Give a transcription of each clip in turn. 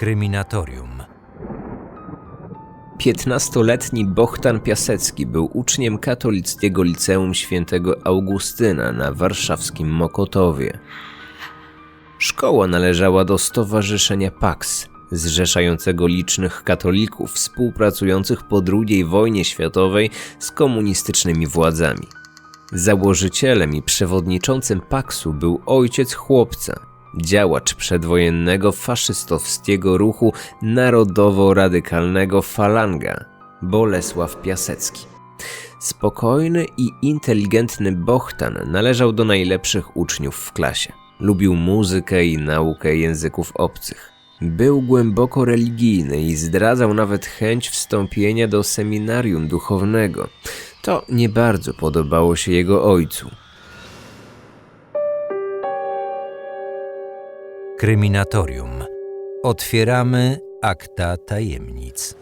Kryminatorium. 15-letni Bohdan Piasecki był uczniem katolickiego liceum świętego Augustyna na warszawskim Mokotowie. Szkoła należała do Stowarzyszenia Pax, zrzeszającego licznych katolików współpracujących po II wojnie światowej z komunistycznymi władzami. Założycielem i przewodniczącym Paksu był ojciec chłopca, działacz przedwojennego faszystowskiego ruchu narodowo-radykalnego Falanga, Bolesław Piasecki. Spokojny i inteligentny Bohtan należał do najlepszych uczniów w klasie. Lubił muzykę i naukę języków obcych. Był głęboko religijny i zdradzał nawet chęć wstąpienia do seminarium duchownego. To nie bardzo podobało się jego ojcu. Kryminatorium. Otwieramy akta tajemnic.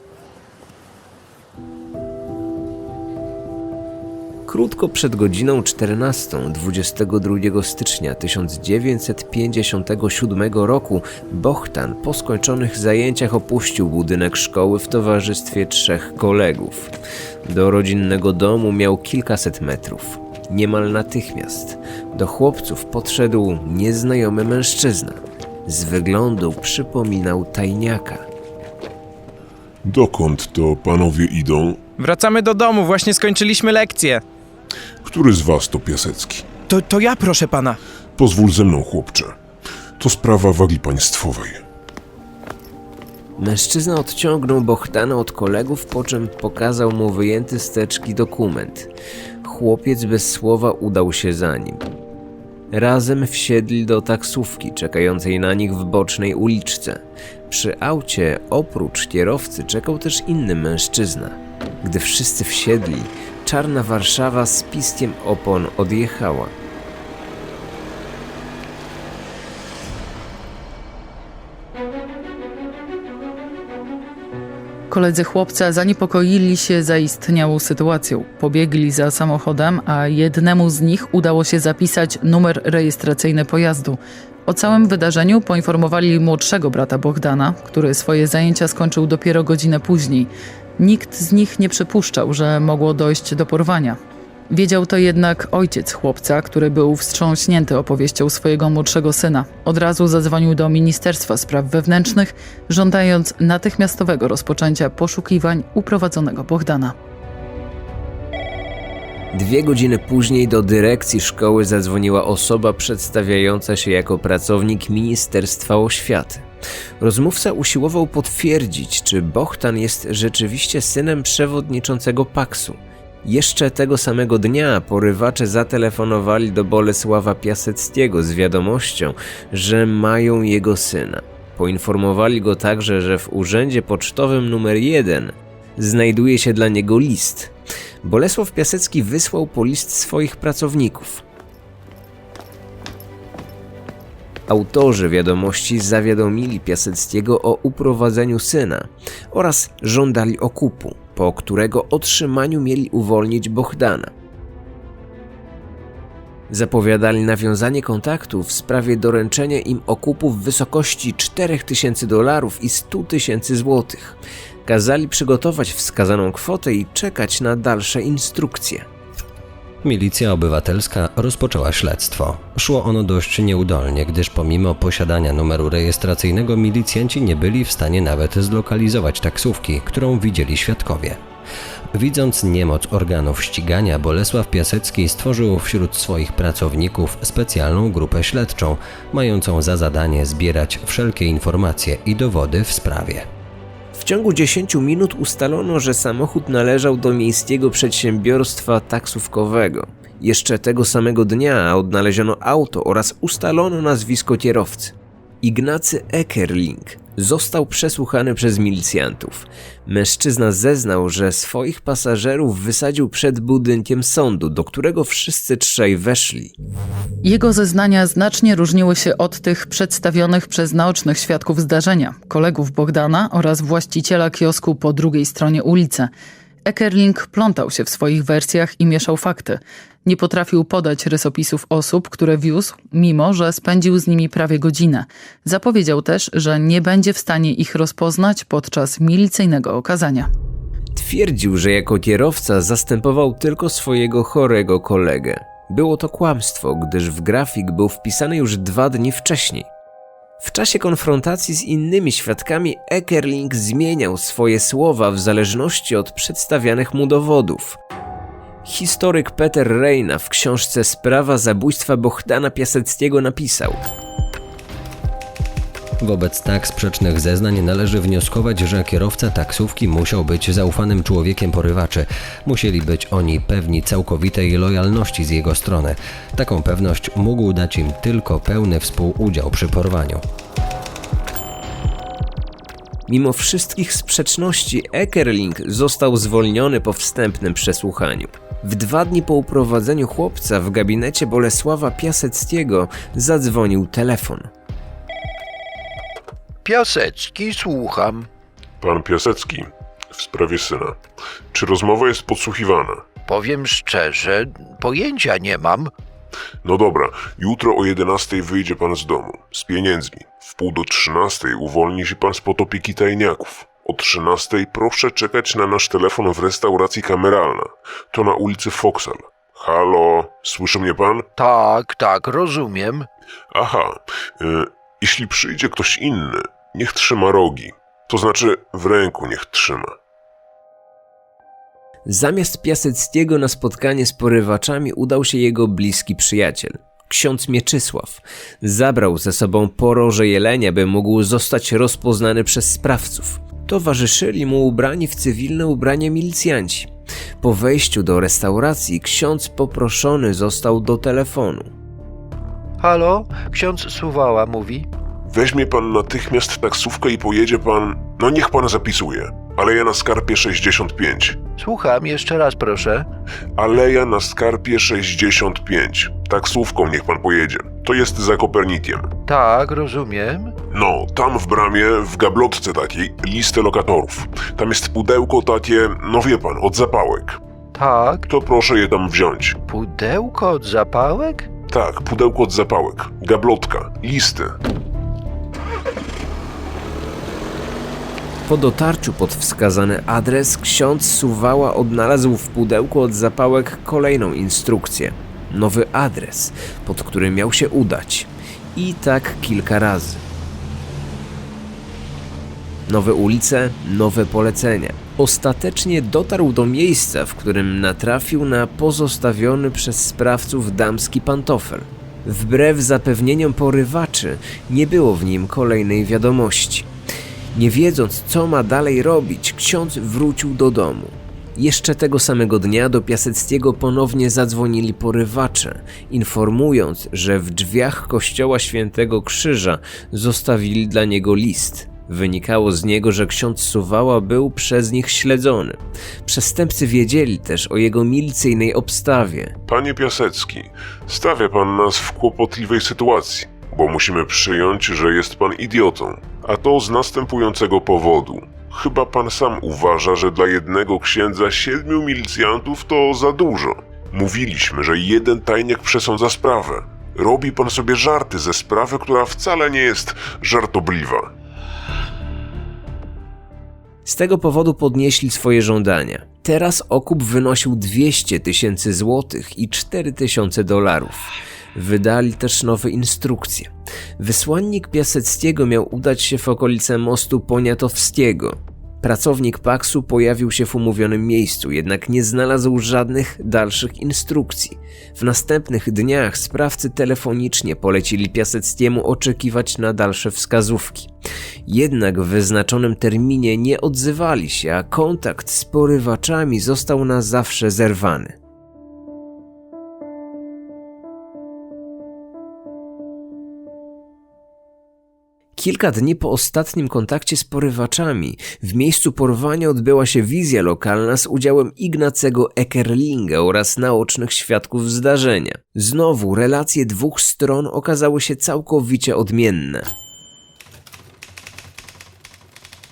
Krótko przed godziną 14, 22 stycznia 1957 roku, Bohtan po skończonych zajęciach opuścił budynek szkoły w towarzystwie trzech kolegów. Do rodzinnego domu miał kilkaset metrów. Niemal natychmiast do chłopców podszedł nieznajomy mężczyzna. Z wyglądu przypominał tajniaka. Dokąd to panowie idą? Wracamy do domu, właśnie skończyliśmy lekcję. Który z was to Piasecki? To, to ja, proszę pana. Pozwól ze mną, chłopcze. To sprawa wagi państwowej. Mężczyzna odciągnął Bohtana od kolegów, po czym pokazał mu wyjęty z teczki dokument. Chłopiec bez słowa udał się za nim. Razem wsiedli do taksówki czekającej na nich w bocznej uliczce. Przy aucie oprócz kierowcy czekał też inny mężczyzna. Gdy wszyscy wsiedli, czarna Warszawa z piskiem opon odjechała. Koledzy chłopca zaniepokoili się zaistniałą sytuacją. Pobiegli za samochodem, a jednemu z nich udało się zapisać numer rejestracyjny pojazdu. O całym wydarzeniu poinformowali młodszego brata Bogdana, który swoje zajęcia skończył dopiero godzinę później. Nikt z nich nie przypuszczał, że mogło dojść do porwania. Wiedział to jednak ojciec chłopca, który był wstrząśnięty opowieścią swojego młodszego syna. Od razu zadzwonił do Ministerstwa Spraw Wewnętrznych, żądając natychmiastowego rozpoczęcia poszukiwań uprowadzonego Bogdana. Dwie godziny później do dyrekcji szkoły zadzwoniła osoba przedstawiająca się jako pracownik Ministerstwa Oświaty. Rozmówca usiłował potwierdzić, czy Bohtan jest rzeczywiście synem przewodniczącego Paksu. Jeszcze tego samego dnia porywacze zatelefonowali do Bolesława Piaseckiego z wiadomością, że mają jego syna. Poinformowali go także, że w urzędzie pocztowym numer 1 znajduje się dla niego list. Bolesław Piasecki wysłał po list swoich pracowników. Autorzy wiadomości zawiadomili Piaseckiego o uprowadzeniu syna oraz żądali okupu, po którego otrzymaniu mieli uwolnić Bohdana. Zapowiadali nawiązanie kontaktu w sprawie doręczenia im okupu w wysokości 4000 dolarów i 100 tysięcy złotych. Kazali przygotować wskazaną kwotę i czekać na dalsze instrukcje. Milicja obywatelska rozpoczęła śledztwo. Szło ono dość nieudolnie, gdyż pomimo posiadania numeru rejestracyjnego milicjanci nie byli w stanie nawet zlokalizować taksówki, którą widzieli świadkowie. Widząc niemoc organów ścigania, Bolesław Piasecki stworzył wśród swoich pracowników specjalną grupę śledczą, mającą za zadanie zbierać wszelkie informacje i dowody w sprawie. Ciągu 10 minut ustalono, że samochód należał do miejskiego przedsiębiorstwa taksówkowego. Jeszcze tego samego dnia odnaleziono auto oraz ustalono nazwisko kierowcy. Ignacy Eckerling został przesłuchany przez milicjantów. Mężczyzna zeznał, że swoich pasażerów wysadził przed budynkiem sądu, do którego wszyscy trzej weszli. Jego zeznania znacznie różniły się od tych przedstawionych przez naocznych świadków zdarzenia, kolegów Bogdana oraz właściciela kiosku po drugiej stronie ulicy. Eckerling plątał się w swoich wersjach i mieszał fakty. Nie potrafił podać rysopisów osób, które wiózł, mimo że spędził z nimi prawie godzinę. Zapowiedział też, że nie będzie w stanie ich rozpoznać podczas milicyjnego okazania. Twierdził, że jako kierowca zastępował tylko swojego chorego kolegę. Było to kłamstwo, gdyż w grafik był wpisany już dwa dni wcześniej. W czasie konfrontacji z innymi świadkami Eckerling zmieniał swoje słowa w zależności od przedstawianych mu dowodów. Historyk Peter Reina w książce Sprawa zabójstwa Bohdana Piaseckiego napisał Wobec tak sprzecznych zeznań należy wnioskować, że kierowca taksówki musiał być zaufanym człowiekiem porywaczy. Musieli być oni pewni całkowitej lojalności z jego strony. Taką pewność mógł dać im tylko pełny współudział przy porwaniu. Mimo wszystkich sprzeczności, Eckerling został zwolniony po wstępnym przesłuchaniu. W dwa dni po uprowadzeniu chłopca w gabinecie Bolesława Piaseckiego zadzwonił telefon. Piasecki, słucham. Pan Piasecki, w sprawie syna. Czy rozmowa jest podsłuchiwana? Powiem szczerze, pojęcia nie mam. No dobra, jutro o 11 wyjdzie pan z domu. Z pieniędzmi. W pół do 13 uwolni się pan spod opieki tajniaków. O 13 proszę czekać na nasz telefon w restauracji kameralna. To na ulicy Foksal. Halo, słyszy mnie pan? Tak, tak, rozumiem. Aha, y, jeśli przyjdzie ktoś inny, niech trzyma rogi. To znaczy w ręku niech trzyma. Zamiast Piaseckiego na spotkanie z porywaczami udał się jego bliski przyjaciel, ksiądz Mieczysław. Zabrał ze sobą poroże jelenia, by mógł zostać rozpoznany przez sprawców. Towarzyszyli mu ubrani w cywilne ubrania milicjanci. Po wejściu do restauracji ksiądz poproszony został do telefonu. Halo, ksiądz Suwała mówi. Weźmie pan natychmiast taksówkę i pojedzie pan. No niech pan zapisuje. Aleja na skarpie 65. Słucham, jeszcze raz proszę. Aleja na skarpie 65. Taksówką niech pan pojedzie. To jest za Kopernikiem. Tak, rozumiem. No, tam w bramie, w gablotce takiej, listę lokatorów. Tam jest pudełko takie, no wie pan, od zapałek. Tak, To proszę je tam wziąć. pudełko od zapałek? Tak, pudełko od zapałek. Gablotka, listy. Po dotarciu pod wskazany adres ksiądz Suwała odnalazł w pudełku od zapałek kolejną instrukcję. Nowy adres, pod który miał się udać. I tak kilka razy. Nowe ulice, nowe polecenia. Ostatecznie dotarł do miejsca, w którym natrafił na pozostawiony przez sprawców damski pantofel. Wbrew zapewnieniom porywaczy, nie było w nim kolejnej wiadomości. Nie wiedząc, co ma dalej robić, ksiądz wrócił do domu. Jeszcze tego samego dnia do Piaseckiego ponownie zadzwonili porywacze, informując, że w drzwiach kościoła Świętego Krzyża zostawili dla niego list. Wynikało z niego, że ksiądz Suwała był przez nich śledzony. Przestępcy wiedzieli też o jego milicyjnej obstawie. Panie Piasecki, stawia pan nas w kłopotliwej sytuacji, bo musimy przyjąć, że jest pan idiotą. A to z następującego powodu. Chyba pan sam uważa, że dla jednego księdza siedmiu milicjantów to za dużo. Mówiliśmy, że jeden tajniak przesądza sprawę. Robi pan sobie żarty ze sprawy, która wcale nie jest żartobliwa. Z tego powodu podnieśli swoje żądania. Teraz okup wynosił 200 tysięcy złotych i 4 tysiące dolarów. Wydali też nowe instrukcje. Wysłannik Piaseckiego miał udać się w okolice mostu Poniatowskiego. Pracownik Paksu pojawił się w umówionym miejscu, jednak nie znalazł żadnych dalszych instrukcji. W następnych dniach sprawcy telefonicznie polecili Piaseckiemu oczekiwać na dalsze wskazówki. Jednak w wyznaczonym terminie nie odzywali się, a kontakt z porywaczami został na zawsze zerwany. Kilka dni po ostatnim kontakcie z porywaczami w miejscu porwania odbyła się wizja lokalna z udziałem Ignacego Eckerlinga oraz naocznych świadków zdarzenia. Znowu relacje dwóch stron okazały się całkowicie odmienne.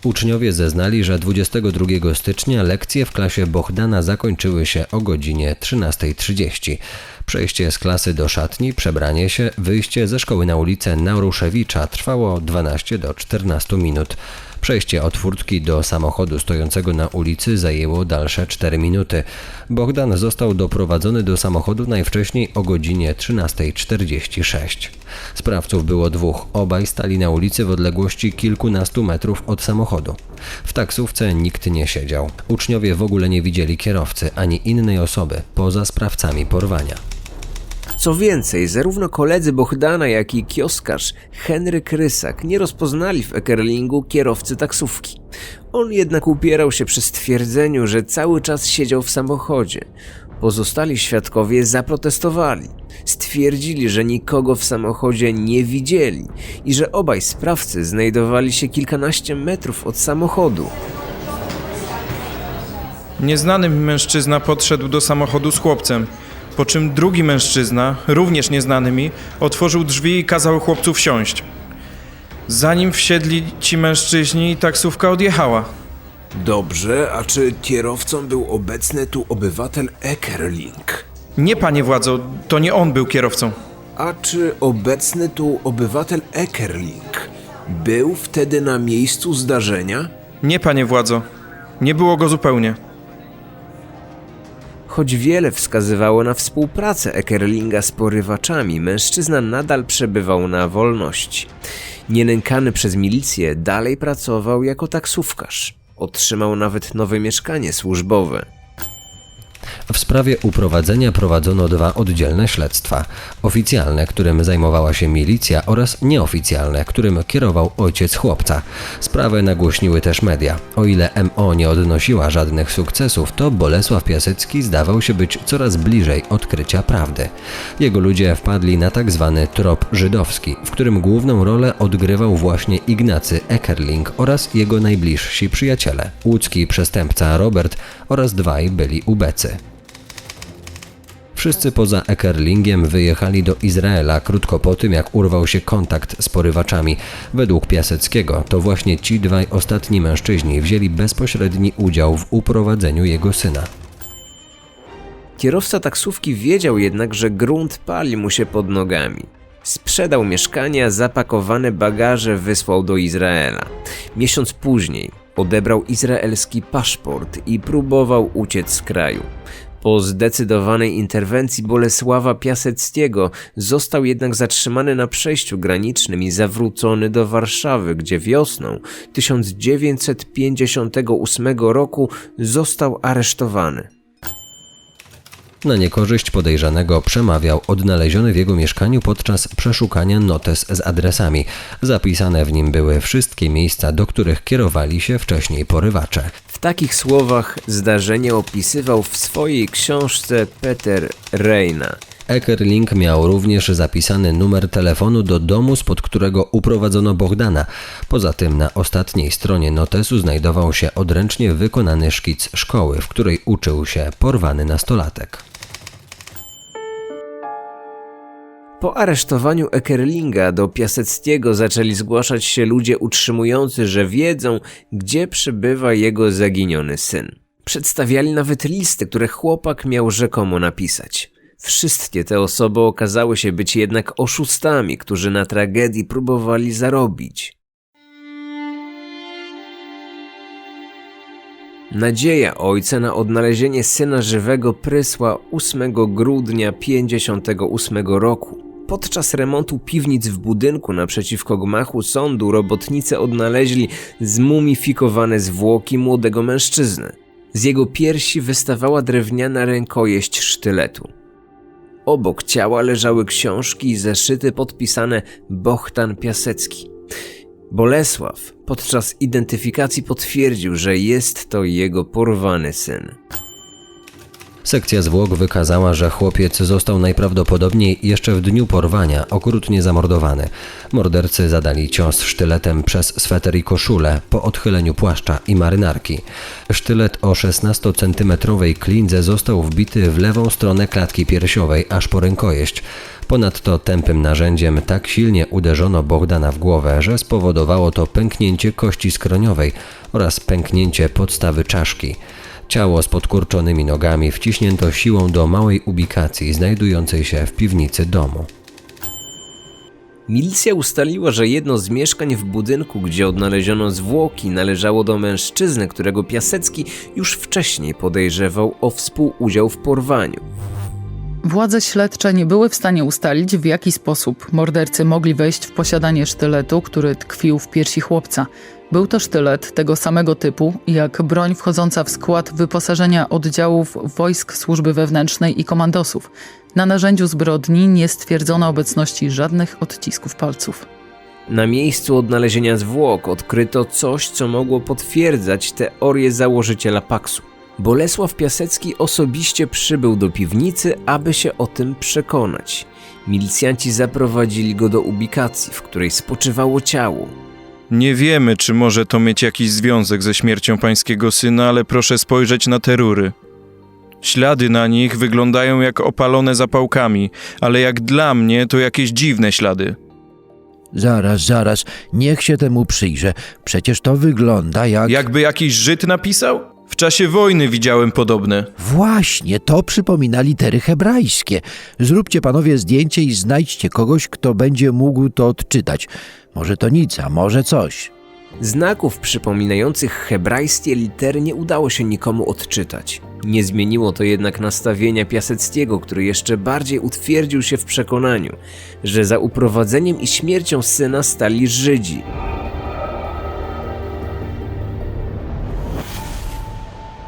Uczniowie zeznali, że 22 stycznia lekcje w klasie Bohdana zakończyły się o godzinie 13.30. Przejście z klasy do szatni, przebranie się, wyjście ze szkoły na ulicę Naruszewicza trwało 12 do 14 minut. Przejście od furtki do samochodu stojącego na ulicy zajęło dalsze 4 minuty. Bogdan został doprowadzony do samochodu najwcześniej o godzinie 13.46. Sprawców było dwóch, obaj stali na ulicy w odległości kilkunastu metrów od samochodu. W taksówce nikt nie siedział. Uczniowie w ogóle nie widzieli kierowcy ani innej osoby poza sprawcami porwania. Co więcej, zarówno koledzy Bohdana, jak i kioskarz Henryk Rysak nie rozpoznali w Ekerlingu kierowcy taksówki. On jednak upierał się przy stwierdzeniu, że cały czas siedział w samochodzie. Pozostali świadkowie zaprotestowali. Stwierdzili, że nikogo w samochodzie nie widzieli i że obaj sprawcy znajdowali się kilkanaście metrów od samochodu. Nieznany mężczyzna podszedł do samochodu z chłopcem, po czym drugi mężczyzna, również nieznany mi, otworzył drzwi i kazał chłopcu wsiąść. Zanim wsiedli ci mężczyźni, taksówka odjechała. Dobrze, a czy kierowcą był obecny tu obywatel Ekerling? Nie, panie władzo, to nie on był kierowcą. A czy obecny tu obywatel Ekerling był wtedy na miejscu zdarzenia? Nie, panie władzo. Nie było go zupełnie. Choć wiele wskazywało na współpracę Ekerlinga z porywaczami, mężczyzna nadal przebywał na wolności. Nienękany przez milicję, dalej pracował jako taksówkarz. Otrzymał nawet nowe mieszkanie służbowe. W sprawie uprowadzenia prowadzono dwa oddzielne śledztwa. Oficjalne, którym zajmowała się milicja oraz nieoficjalne, którym kierował ojciec chłopca. Sprawę nagłośniły też media. O ile MO nie odnosiła żadnych sukcesów, to Bolesław Piasecki zdawał się być coraz bliżej odkrycia prawdy. Jego ludzie wpadli na tak zwany trop żydowski, w którym główną rolę odgrywał właśnie Ignacy Eckerling oraz jego najbliżsi przyjaciele. Łódzki przestępca Robert oraz dwaj byli ubecy. Wszyscy poza Ekerlingiem wyjechali do Izraela krótko po tym, jak urwał się kontakt z porywaczami. Według Piaseckiego to właśnie ci dwaj ostatni mężczyźni wzięli bezpośredni udział w uprowadzeniu jego syna. Kierowca taksówki wiedział jednak, że grunt pali mu się pod nogami. Sprzedał mieszkania, zapakowane bagaże wysłał do Izraela. Miesiąc później odebrał izraelski paszport i próbował uciec z kraju. Po zdecydowanej interwencji Bolesława Piaseckiego został jednak zatrzymany na przejściu granicznym i zawrócony do Warszawy, gdzie wiosną 1958 roku został aresztowany. Na niekorzyść podejrzanego przemawiał odnaleziony w jego mieszkaniu podczas przeszukania notes z adresami. Zapisane w nim były wszystkie miejsca, do których kierowali się wcześniej porywacze. W takich słowach zdarzenie opisywał w swojej książce Peter Reina. Ekerling miał również zapisany numer telefonu do domu, spod którego uprowadzono Bogdana. Poza tym na ostatniej stronie notesu znajdował się odręcznie wykonany szkic szkoły, w której uczył się porwany nastolatek. Po aresztowaniu Ekerlinga do Piaseckiego zaczęli zgłaszać się ludzie utrzymujący, że wiedzą, gdzie przebywa jego zaginiony syn. Przedstawiali nawet listy, które chłopak miał rzekomo napisać. Wszystkie te osoby okazały się być jednak oszustami, którzy na tragedii próbowali zarobić. Nadzieja ojca na odnalezienie syna żywego prysła 8 grudnia 58 roku. Podczas remontu piwnic w budynku naprzeciwko gmachu sądu robotnicy odnaleźli zmumifikowane zwłoki młodego mężczyzny. Z jego piersi wystawała drewniana rękojeść sztyletu. Obok ciała leżały książki i zeszyty podpisane Bohtan Piasecki. Bolesław podczas identyfikacji potwierdził, że jest to jego porwany syn. Sekcja zwłok wykazała, że chłopiec został najprawdopodobniej jeszcze w dniu porwania okrutnie zamordowany. Mordercy zadali cios sztyletem przez sweter i koszulę po odchyleniu płaszcza i marynarki. Sztylet o 16-centymetrowej klindze został wbity w lewą stronę klatki piersiowej aż po rękojeść. Ponadto tępym narzędziem tak silnie uderzono Bogdana w głowę, że spowodowało to pęknięcie kości skroniowej oraz pęknięcie podstawy czaszki. Ciało z podkurczonymi nogami wciśnięto siłą do małej ubikacji znajdującej się w piwnicy domu. Milicja ustaliła, że jedno z mieszkań w budynku, gdzie odnaleziono zwłoki, należało do mężczyzny, którego Piasecki już wcześniej podejrzewał o współudział w porwaniu. Władze śledcze nie były w stanie ustalić, w jaki sposób mordercy mogli wejść w posiadanie sztyletu, który tkwił w piersi chłopca. Był to sztylet tego samego typu, jak broń wchodząca w skład wyposażenia oddziałów wojsk służby wewnętrznej i komandosów. Na narzędziu zbrodni nie stwierdzono obecności żadnych odcisków palców. Na miejscu odnalezienia zwłok odkryto coś, co mogło potwierdzać teorię założyciela Paksu. Bolesław Piasecki osobiście przybył do piwnicy, aby się o tym przekonać. Milicjanci zaprowadzili go do ubikacji, w której spoczywało ciało. Nie wiemy, czy może to mieć jakiś związek ze śmiercią pańskiego syna, ale proszę spojrzeć na te rury. Ślady na nich wyglądają jak opalone zapałkami, ale jak dla mnie to jakieś dziwne ślady. Zaraz, zaraz, niech się temu przyjrzę. Przecież to wygląda jak... Jakby jakiś Żyd napisał? W czasie wojny widziałem podobne. Właśnie, to przypomina litery hebrajskie. Zróbcie panowie zdjęcie i znajdźcie kogoś, kto będzie mógł to odczytać. Może to nic, a może coś. Znaków przypominających hebrajskie litery nie udało się nikomu odczytać. Nie zmieniło to jednak nastawienia Piaseckiego, który jeszcze bardziej utwierdził się w przekonaniu, że za uprowadzeniem i śmiercią syna stali Żydzi.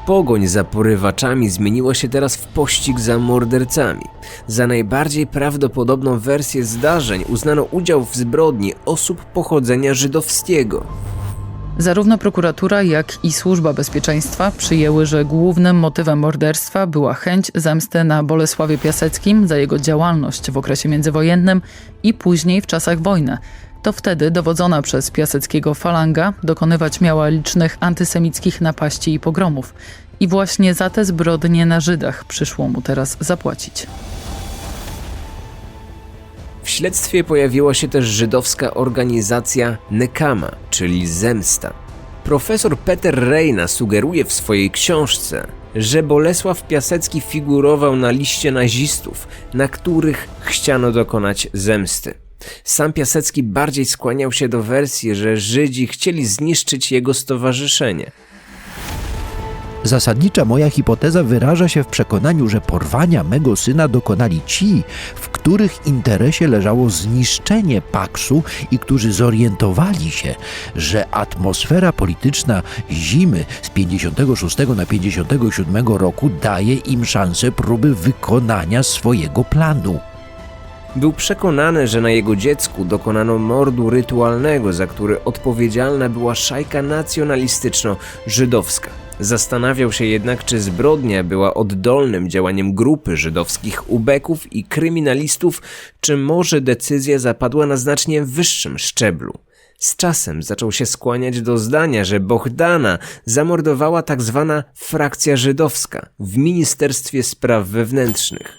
Pogoń za porywaczami zmieniła się teraz w pościg za mordercami. Za najbardziej prawdopodobną wersję zdarzeń uznano udział w zbrodni osób pochodzenia żydowskiego. Zarówno prokuratura, jak i służba bezpieczeństwa przyjęły, że głównym motywem morderstwa była chęć zemsty na Bolesławie Piaseckim za jego działalność w okresie międzywojennym i później w czasach wojny. To wtedy dowodzona przez Piaseckiego falanga dokonywać miała licznych antysemickich napaści i pogromów. I właśnie za te zbrodnie na Żydach przyszło mu teraz zapłacić. W śledztwie pojawiła się też żydowska organizacja Nekama, czyli Zemsta. Profesor Peter Reina sugeruje w swojej książce, że Bolesław Piasecki figurował na liście nazistów, na których chciano dokonać zemsty. Sam Piasecki bardziej skłaniał się do wersji, że Żydzi chcieli zniszczyć jego stowarzyszenie. Zasadnicza moja hipoteza wyraża się w przekonaniu, że porwania mego syna dokonali ci, w których interesie leżało zniszczenie Paksu i którzy zorientowali się, że atmosfera polityczna zimy z 56 na 57 roku daje im szansę próby wykonania swojego planu. Był przekonany, że na jego dziecku dokonano mordu rytualnego, za który odpowiedzialna była szajka nacjonalistyczno-żydowska. Zastanawiał się jednak, czy zbrodnia była oddolnym działaniem grupy żydowskich ubeków i kryminalistów, czy może decyzja zapadła na znacznie wyższym szczeblu. Z czasem zaczął się skłaniać do zdania, że Bohdana zamordowała tak zwana frakcja żydowska w Ministerstwie Spraw Wewnętrznych.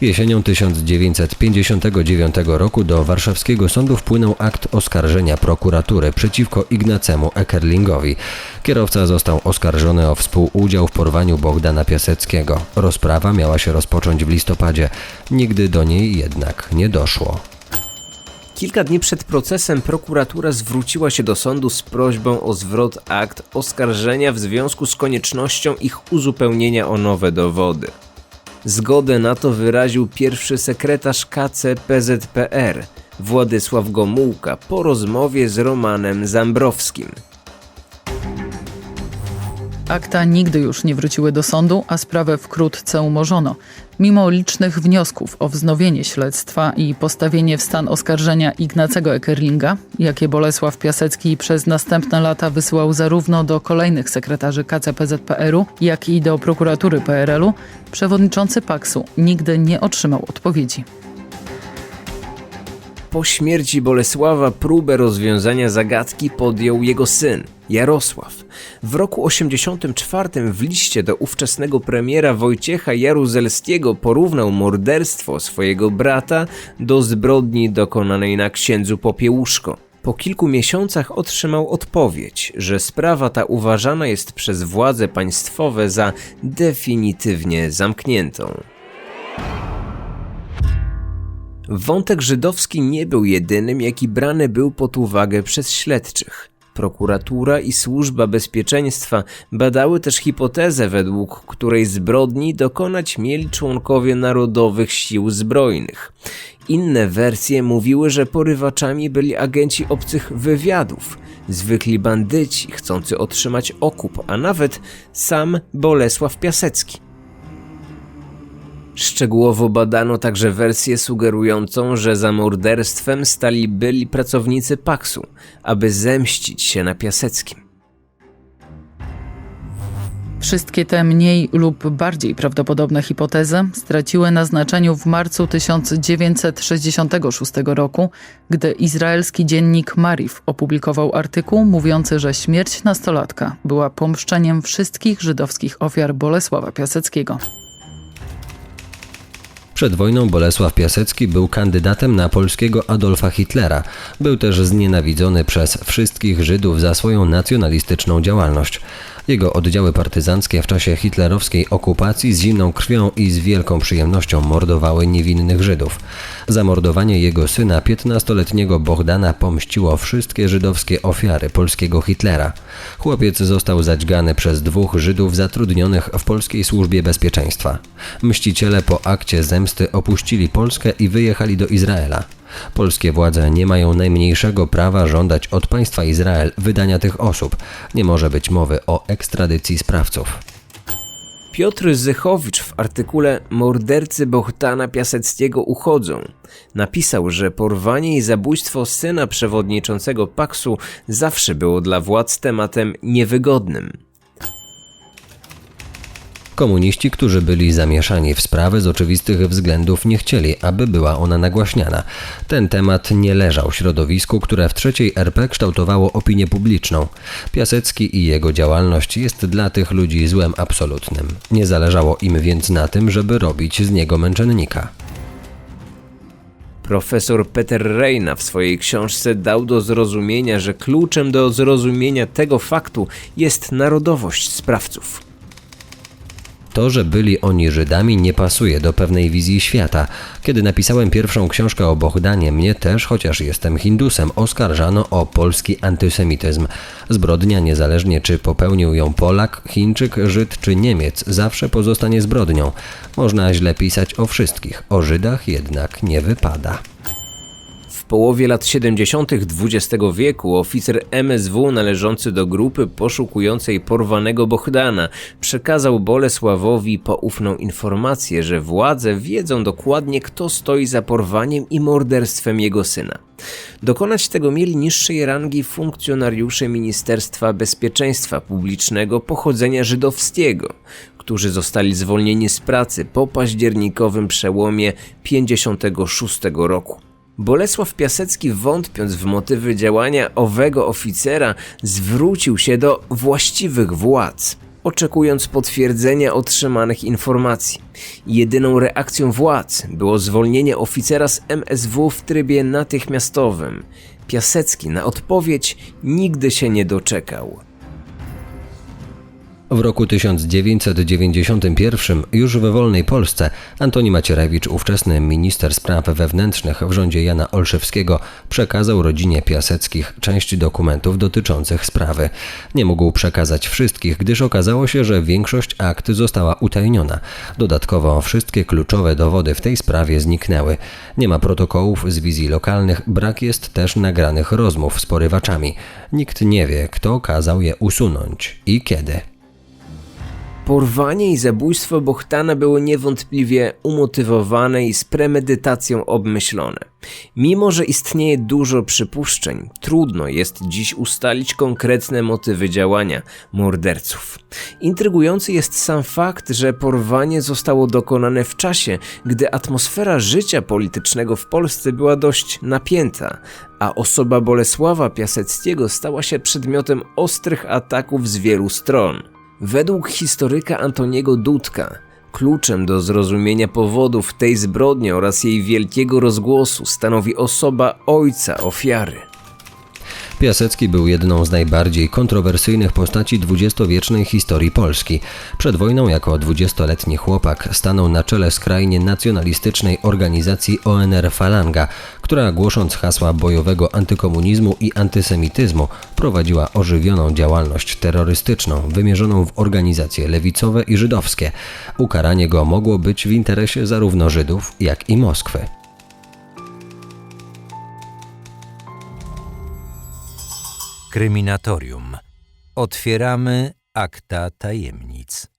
Jesienią 1959 roku do warszawskiego sądu wpłynął akt oskarżenia prokuratury przeciwko Ignacemu Ekerlingowi. Kierowca został oskarżony o współudział w porwaniu Bogdana Piaseckiego. Rozprawa miała się rozpocząć w listopadzie. Nigdy do niej jednak nie doszło. Kilka dni przed procesem prokuratura zwróciła się do sądu z prośbą o zwrot akt oskarżenia w związku z koniecznością ich uzupełnienia o nowe dowody. Zgodę na to wyraził pierwszy sekretarz KCPZPR Władysław Gomułka po rozmowie z Romanem Zambrowskim. Akta nigdy już nie wróciły do sądu, a sprawę wkrótce umorzono. Mimo licznych wniosków o wznowienie śledztwa i postawienie w stan oskarżenia Ignacego Ekerlinga, jakie Bolesław Piasecki przez następne lata wysyłał zarówno do kolejnych sekretarzy KCPZPR-u, jak i do prokuratury PRL-u, przewodniczący Paksu nigdy nie otrzymał odpowiedzi. Po śmierci Bolesława próbę rozwiązania zagadki podjął jego syn, Jarosław. W roku 84 w liście do ówczesnego premiera Wojciecha Jaruzelskiego porównał morderstwo swojego brata do zbrodni dokonanej na księdzu Popiełuszko. Po kilku miesiącach otrzymał odpowiedź, że sprawa ta uważana jest przez władze państwowe za definitywnie zamkniętą. Wątek żydowski nie był jedynym, jaki brany był pod uwagę przez śledczych. Prokuratura i służba bezpieczeństwa badały też hipotezę, według której zbrodni dokonać mieli członkowie narodowych sił zbrojnych. Inne wersje mówiły, że porywaczami byli agenci obcych wywiadów, zwykli bandyci chcący otrzymać okup, a nawet sam Bolesław Piasecki. Szczegółowo badano także wersję sugerującą, że za morderstwem stali byli pracownicy Paksu, aby zemścić się na Piaseckim. Wszystkie te mniej lub bardziej prawdopodobne hipotezy straciły na znaczeniu w marcu 1966 roku, gdy izraelski dziennik Marif opublikował artykuł mówiący, że śmierć nastolatka była pomszczeniem wszystkich żydowskich ofiar Bolesława Piaseckiego. Przed wojną Bolesław Piasecki był kandydatem na polskiego Adolfa Hitlera. Był też znienawidzony przez wszystkich Żydów za swoją nacjonalistyczną działalność. Jego oddziały partyzanckie w czasie hitlerowskiej okupacji z zimną krwią i z wielką przyjemnością mordowały niewinnych Żydów. Zamordowanie jego syna, 15-letniego Bohdana, pomściło wszystkie żydowskie ofiary polskiego Hitlera. Chłopiec został zadźgany przez dwóch Żydów zatrudnionych w polskiej służbie bezpieczeństwa. Mściciele po akcie zemsty opuścili Polskę i wyjechali do Izraela. Polskie władze nie mają najmniejszego prawa żądać od państwa Izrael wydania tych osób. Nie może być mowy o ekstradycji sprawców. Piotr Zychowicz w artykule Mordercy Bohtana Piaseckiego uchodzą napisał, że porwanie i zabójstwo syna przewodniczącego Paksu zawsze było dla władz tematem niewygodnym. Komuniści, którzy byli zamieszani w sprawę z oczywistych względów, nie chcieli, aby była ona nagłaśniana. Ten temat nie leżał środowisku, które w trzeciej RP kształtowało opinię publiczną. Piasecki i jego działalność jest dla tych ludzi złem absolutnym. Nie zależało im więc na tym, żeby robić z niego męczennika. Profesor Peter Reina w swojej książce dał do zrozumienia, że kluczem do zrozumienia tego faktu jest narodowość sprawców. To, że byli oni Żydami, nie pasuje do pewnej wizji świata. Kiedy napisałem pierwszą książkę o Bohdanie, mnie też, chociaż jestem Hindusem, oskarżano o polski antysemityzm. Zbrodnia, niezależnie czy popełnił ją Polak, Chińczyk, Żyd czy Niemiec, zawsze pozostanie zbrodnią. Można źle pisać o wszystkich, o Żydach jednak nie wypada. Połowie lat 70. XX wieku oficer MSW należący do grupy poszukującej porwanego Bohdana przekazał Bolesławowi poufną informację, że władze wiedzą dokładnie kto stoi za porwaniem i morderstwem jego syna. Dokonać tego mieli niższej rangi funkcjonariusze Ministerstwa Bezpieczeństwa Publicznego pochodzenia żydowskiego, którzy zostali zwolnieni z pracy po październikowym przełomie 56 roku. Bolesław Piasecki, wątpiąc w motywy działania owego oficera, zwrócił się do właściwych władz, oczekując potwierdzenia otrzymanych informacji. Jedyną reakcją władz było zwolnienie oficera z MSW w trybie natychmiastowym. Piasecki na odpowiedź nigdy się nie doczekał. W roku 1991, już we wolnej Polsce, Antoni Macierewicz, ówczesny minister spraw wewnętrznych w rządzie Jana Olszewskiego, przekazał rodzinie Piaseckich część dokumentów dotyczących sprawy. Nie mógł przekazać wszystkich, gdyż okazało się, że większość akt została utajniona. Dodatkowo wszystkie kluczowe dowody w tej sprawie zniknęły. Nie ma protokołów z wizji lokalnych, brak jest też nagranych rozmów z porywaczami. Nikt nie wie, kto kazał je usunąć i kiedy. Porwanie i zabójstwo Bohtana były niewątpliwie umotywowane i z premedytacją obmyślone. Mimo, że istnieje dużo przypuszczeń, trudno jest dziś ustalić konkretne motywy działania morderców. Intrygujący jest sam fakt, że porwanie zostało dokonane w czasie, gdy atmosfera życia politycznego w Polsce była dość napięta, a osoba Bolesława Piaseckiego stała się przedmiotem ostrych ataków z wielu stron. Według historyka Antoniego Dudka, kluczem do zrozumienia powodów tej zbrodni oraz jej wielkiego rozgłosu stanowi osoba ojca ofiary. Piasecki był jedną z najbardziej kontrowersyjnych postaci dwudziestowiecznej historii Polski. Przed wojną jako dwudziestoletni chłopak stanął na czele skrajnie nacjonalistycznej organizacji ONR Falanga, która głosząc hasła bojowego antykomunizmu i antysemityzmu prowadziła ożywioną działalność terrorystyczną wymierzoną w organizacje lewicowe i żydowskie. Ukaranie go mogło być w interesie zarówno Żydów, jak i Moskwy. Kryminatorium. Otwieramy akta tajemnic.